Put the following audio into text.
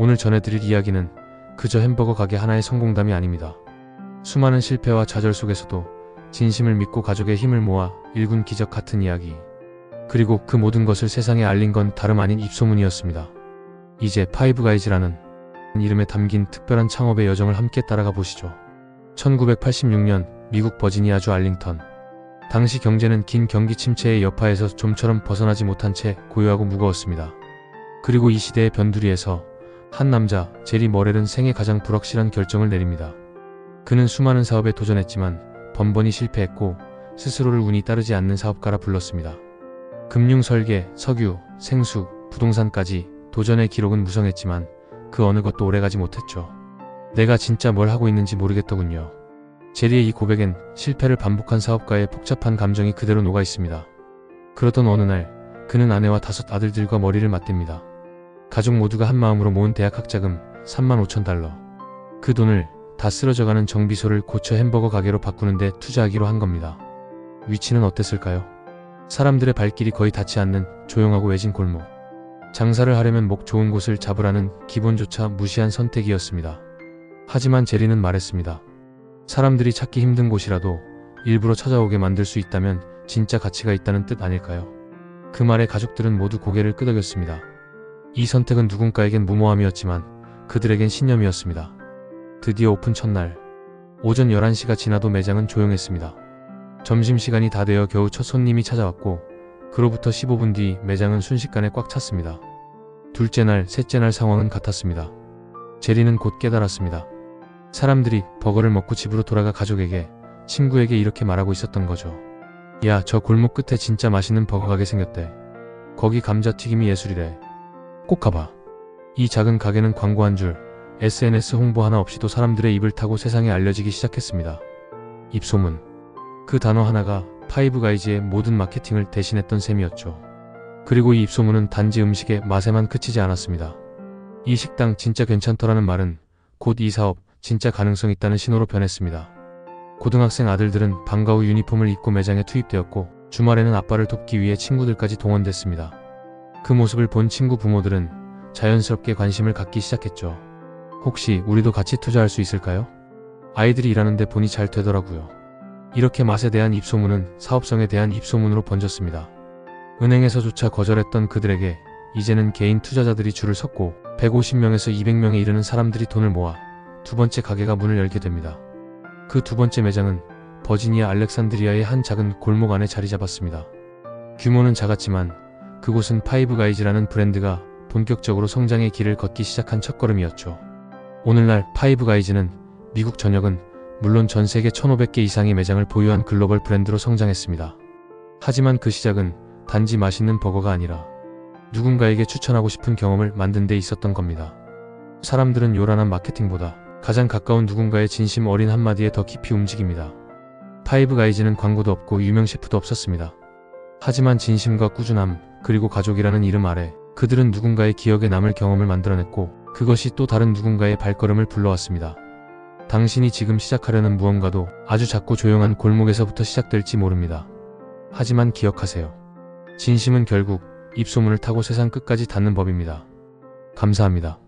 오늘 전해드릴 이야기는 그저 햄버거 가게 하나의 성공담이 아닙니다. 수많은 실패와 좌절 속에서도 진심을 믿고 가족의 힘을 모아 일군 기적 같은 이야기. 그리고 그 모든 것을 세상에 알린 건 다름 아닌 입소문이었습니다. 이제 파이브가이즈라는 이름에 담긴 특별한 창업의 여정을 함께 따라가 보시죠. 1986년 미국 버지니아주 알링턴. 당시 경제는 긴 경기 침체의 여파에서 좀처럼 벗어나지 못한 채 고요하고 무거웠습니다. 그리고 이 시대의 변두리에서 한 남자, 제리 머렐은 생애 가장 불확실한 결정을 내립니다. 그는 수많은 사업에 도전했지만 번번이 실패했고 스스로를 운이 따르지 않는 사업가라 불렀습니다. 금융 설계, 석유, 생수, 부동산까지 도전의 기록은 무성했지만 그 어느 것도 오래가지 못했죠. 내가 진짜 뭘 하고 있는지 모르겠더군요. 제리의 이 고백엔 실패를 반복한 사업가의 복잡한 감정이 그대로 녹아 있습니다. 그러던 어느 날 그는 아내와 다섯 아들들과 머리를 맞댑니다. 가족 모두가 한 마음으로 모은 대학 학자금 3만 5천 달러. 그 돈을 다 쓰러져가는 정비소를 고쳐 햄버거 가게로 바꾸는데 투자하기로 한 겁니다. 위치는 어땠을까요? 사람들의 발길이 거의 닿지 않는 조용하고 외진 골목. 장사를 하려면 목 좋은 곳을 잡으라는 기본조차 무시한 선택이었습니다. 하지만 제리는 말했습니다. 사람들이 찾기 힘든 곳이라도 일부러 찾아오게 만들 수 있다면 진짜 가치가 있다는 뜻 아닐까요? 그 말에 가족들은 모두 고개를 끄덕였습니다. 이 선택은 누군가에겐 무모함이었지만 그들에겐 신념이었습니다. 드디어 오픈 첫날. 오전 11시가 지나도 매장은 조용했습니다. 점심시간이 다 되어 겨우 첫 손님이 찾아왔고 그로부터 15분 뒤 매장은 순식간에 꽉 찼습니다. 둘째 날, 셋째 날 상황은 같았습니다. 제리는 곧 깨달았습니다. 사람들이 버거를 먹고 집으로 돌아가 가족에게, 친구에게 이렇게 말하고 있었던 거죠. 야, 저 골목 끝에 진짜 맛있는 버거 가게 생겼대. 거기 감자튀김이 예술이래. 꼭 가봐. 이 작은 가게는 광고 한 줄, SNS 홍보 하나 없이도 사람들의 입을 타고 세상에 알려지기 시작했습니다. 입소문. 그 단어 하나가 파이브가이즈의 모든 마케팅을 대신했던 셈이었죠. 그리고 이 입소문은 단지 음식의 맛에만 그치지 않았습니다. 이 식당 진짜 괜찮더라는 말은 곧 이 사업 진짜 가능성 있다는 신호로 변했습니다. 고등학생 아들들은 방과 후 유니폼을 입고 매장에 투입되었고 주말에는 아빠를 돕기 위해 친구들까지 동원됐습니다. 그 모습을 본 친구 부모들은 자연스럽게 관심을 갖기 시작했죠. 혹시 우리도 같이 투자할 수 있을까요? 아이들이 일하는데 보니 잘 되더라고요. 이렇게 맛에 대한 입소문은 사업성에 대한 입소문으로 번졌습니다. 은행에서조차 거절했던 그들에게 이제는 개인 투자자들이 줄을 섰고 150명에서 200명에 이르는 사람들이 돈을 모아 두 번째 가게가 문을 열게 됩니다. 그 두 번째 매장은 버지니아 알렉산드리아의 한 작은 골목 안에 자리 잡았습니다. 규모는 작았지만 그곳은 파이브가이즈라는 브랜드가 본격적으로 성장의 길을 걷기 시작한 첫걸음이었죠. 오늘날 파이브가이즈는 미국 전역은 물론 전 세계 1500개 이상의 매장을 보유한 글로벌 브랜드로 성장했습니다. 하지만 그 시작은 단지 맛있는 버거가 아니라 누군가에게 추천하고 싶은 경험을 만든 데 있었던 겁니다. 사람들은 요란한 마케팅보다 가장 가까운 누군가의 진심 어린 한마디에 더 깊이 움직입니다. 파이브 가이즈는 광고도 없고 유명 셰프도 없었습니다. 하지만 진심과 꾸준함, 그리고 가족이라는 이름 아래 그들은 누군가의 기억에 남을 경험을 만들어냈고 그것이 또 다른 누군가의 발걸음을 불러왔습니다. 당신이 지금 시작하려는 무언가도 아주 작고 조용한 골목에서부터 시작될지 모릅니다. 하지만 기억하세요. 진심은 결국 입소문을 타고 세상 끝까지 닿는 법입니다. 감사합니다.